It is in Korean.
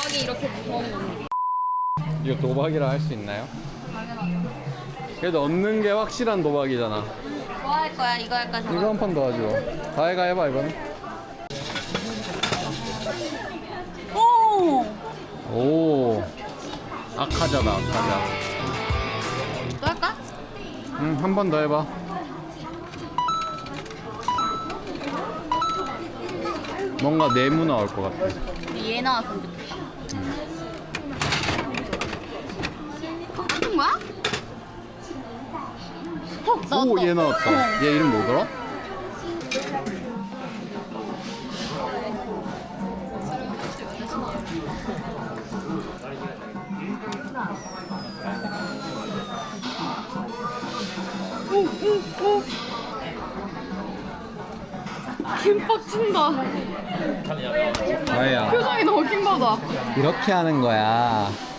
도박이 이렇게 무서운 건데. 이거 도박이라 할 수 있나요? 그래도 얻는 게 확실한 도박이잖아. 뭐 할 거야? 이거 할까? 저거? 이거 한 판 더 하죠. 다해가 해봐 이번엔. 오! 오. 아카자다 아카자. 또 할까? 응, 한 번 더 해봐. 뭔가 네모 나올 것 같아. 얘 나왔으면 좋겠다. 거야? 헉, 나왔다. 오, 얘 나왔다. 얘 이름 뭐더라? 김밥 친다. 아야. 표정이 너무 킹받아. 이렇게 하는 거야.